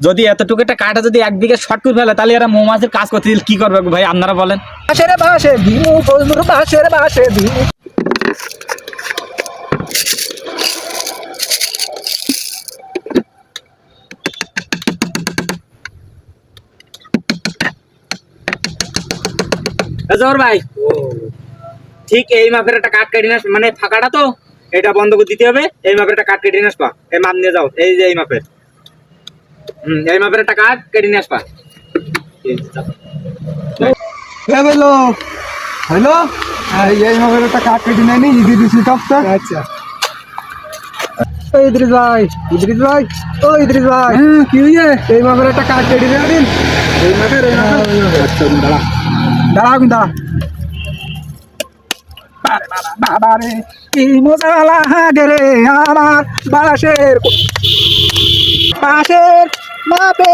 যদি এতটুকু একটা কাঠে যদি এক বিঘে শর্ট করে ফেলে তাহলে এরা মৌমাছির কাজ করতে দিলে কি করবে ভাই? আপনারা বলেন। বাসের বাসে দিমু ফজলুর বাসের বাসে দিমু জোর ভাই ঠিক এই মাপের একটা কাঠ কেটে মানে ফাঁকাটা তো এটা বন্ধ করে দিতে হবে এই মাপের একটা কাঠ কেটে নিয়ে আসবা। এই মাপ নিয়ে যাও এই যে এই মাপের। এই মাপের একটা কাঠ কেটে নিয়ে আসবা। হ্যাঁ বলো হ্যালো এই মোবাইল একটা কাট কেটে নেয়নি ইদি দিছি টপ তো আচ্ছা ইদ্রিস ভাই ইদ্রিস ভাই ও ইদ্রিস ভাই। কি হইছে? এই মোবাইল একটা কাট কেটে নেয় দিন। এই মাপের এই মাপের। আচ্ছা দাঁড়া। দাঁড়া কিন্তু দাঁড়া বাবা রে কি মজা লাগে রে আমার। বাসের পাশের মাপে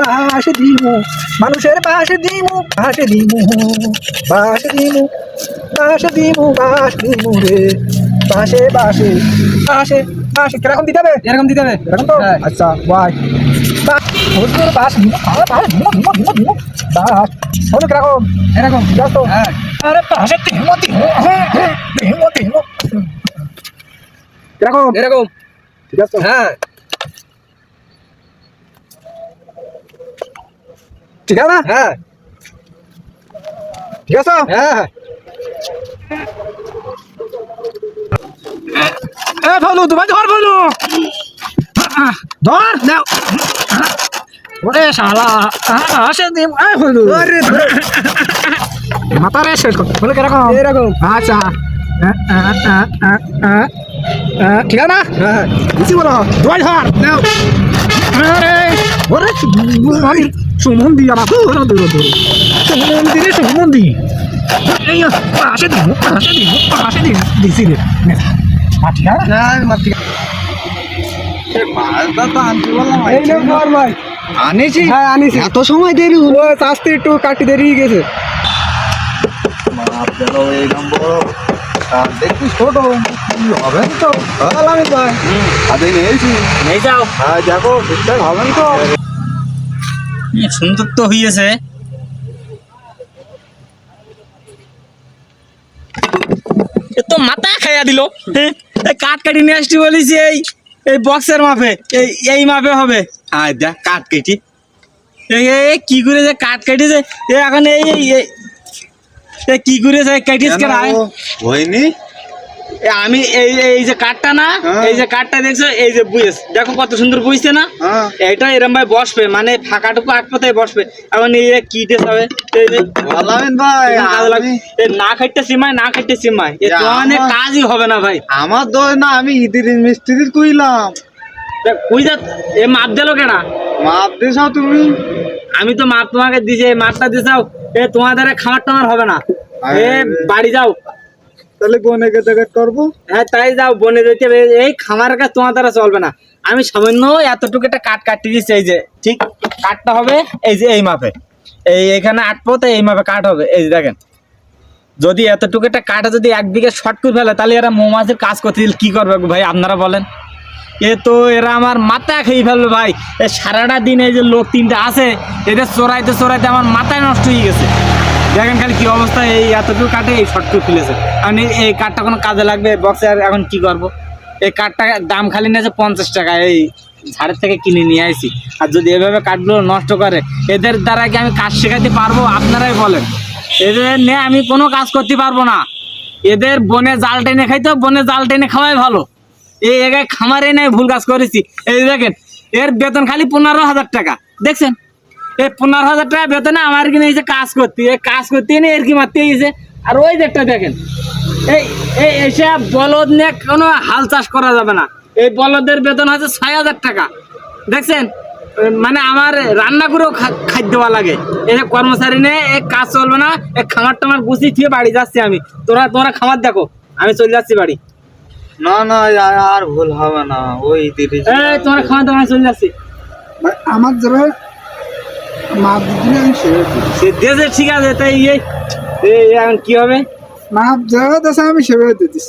পাশে দিমু মানুষের পাশে দিমু পাশে দিমু পাশে দিমু পাশে দিমু পাশে দিমু রে। পাশে পাশে পাশে পাশে কীরকম দিতে হবে? এরকম দিতে হবে? এরকম তো? হ্যাঁ। আচ্ছা ওয়াই হুজুর পাশ দিমু আরে পাশে দিমু দিমু দিমু দিমু পাশ হলো কীরকম? এরকম হ্যাঁ। আরে পাশে দিমু দিমু হ্যাঁ, হ্যাঁ, দিমু দিমু। কীরকম? এরকম ঠিক আছে? হ্যাঁ। ঠিক আছে? না হ্যাঁ। ঠিক আছে? হ্যাঁ। এ ফলু তুমি ধর ফলু। ধর দাও ওরে শালা আসে দিম এ ফলু। আরে মাথা রে শেষ কর। বলে কীরকম? এরকম আচ্ছা। ঠিক আছে না? হ্যাঁ। বলো। ধর ধর নাও। আরে ওরে সুমন্দি আমার দূর দূর দূর সুমন্দি রে সুমন্দি। এই পাশে দিম পাশে দিম পাশে দিম দিছি রে। নে। মা ঠিক না মা ঠিক আছে এই নে ধর ভাই। আনিছি? হ্যাঁ আনিছি। এত সময় দেরি হলো। ও আসতে একটু কাটি দেরি গেছে। মাপ দিল এই নম্বর। আর দেখি ছোট। হবেন তো ভালো আমি ভাই আদে নিয়েছি। নেই যাও। হ্যাঁ দেখো ঠিকঠাক হবেন তো। সুন্দর তো হইয়েছে তো মাথা খাইয়া দিল হ্যাঁ? কাঠ কাটি নিয়ে আসছি বলিস এই এই বক্সের মাপে এই এই মাপে হবে। আয় দেখ কাঠ কেটি। এই কি করে যে কাঠ কেটেছে? এ এখন এই কি করে যে কেটিস কে রায় হয়নি? আমি এই এই যে কাঠটা না হ্যাঁ। এই যে কাঠটা দেখছ এই যে বুঝেছ। দেখো কত সুন্দর বুঝছে না? হ্যাঁ। এটা এরম ভাই বসবে মানে ফাঁকাটুকু আটপতায় বসবে। এখন এই কি ডেস হবে? না খাইতে সিমাই না খাইতে সিমাই। এ যা কাজই হবে না ভাই। আমার দোষ না আমি ইদির মিস্ত্রির কইলাম। দেখ, কই যা এ মাপ দিল কেনা? মাপ দিছাও তুমি। আমি তো মাপ তোমাকে দিছি মাপটা দিছাও। এ তোমার দ্বারা খামার টামার হবে না। এ বাড়ি যাও। তাহলে কোনে কেটে করব। হ্যাঁ তাই যাও, বনে যেতে হবে। এই খামারের কাজ তোমার দ্বারা চলবে না। আমি সামান্য এতটুকু একটা কাঠ কাটতে দিচ্ছি, এই যে, ঠিক? কাঠটা হবে এই যে এই মাপে। এই এখানে আটপো তো এই মাপে কাঠ হবে। এই যে দেখেন। যদি এতটুকু একটা কাঠে যদি এক বিঘে শর্ট করে ফেলে, তাহলে এরা মৌমাছির কাজ করতে দিলে কি করবে ভাই, আপনারা বলেন? এ তো এরা আমার মাথা খেয়ে ফেলবে ভাই। এ সারাটা দিন এই যে লোক তিনটা আছে, এদের চোরাইতে চোরাইতে আমার মাথায় নষ্ট হয়ে গেছে। দেখেন খালি কি অবস্থা, এই এতটুকু কাটে, এই শর্ট করে ফেলেছে আমি এই কাঠটা কোনো কাজে লাগবে বক্সে আর এখন কি করব? এই কাঠটা দাম খালি নিয়েছে পঞ্চাশ টাকা, এই ঝাড়ের থেকে কিনে নিয়ে আসি আর যদি এভাবে কাঠগুলো নষ্ট করে, এদের দ্বারা কি আমি কাজ শেখাতে পারব? আপনারাই বলেন। এদের নিয়ে আমি কোনো কাজ করতে পারব না। এদের বনে জাল টেনে খাইতে বনে জাল টেনে খাওয়াই ভালো। এই জায়গায় খামারে নাই ভুল কাজ করেছি। এই দেখেন, এর বেতন খালি পনেরো হাজার টাকা। দেখছেন? এই পনেরো হাজার টাকা বেতনে আমার কিনে এই যে কাজ করতে এই কাজ করতে এনে এর কি মারতে গেছে? আর ওই যে একটা দেখেন এই এই এসব বলদ নিয়ে কোনো হাল চাষ করা যাবে না। এই বলদের বেতন আছে ছয় হাজার টাকা। দেখছেন? মানে আমার রান্না করেও খা- খাদ্য দেওয়া লাগে। এই যে কর্মচারী নিয়ে এই কাজ চলবে না এই খামার টামার গুছিয়ে দিয়ে বাড়ি যাচ্ছি আমি। তোরা তোরা খামার দেখো আমি চলে যাচ্ছি বাড়ি। না না আর- ভুল হবে না ওই তোমার খামার দাও আমি চলে যাচ্ছি। আমার যাবে মাপ সে দেশে ঠিক আছে, তাই ইয়ে এখন কি হবে? মাপ যাবে দেশে আমি সেভাবে দিস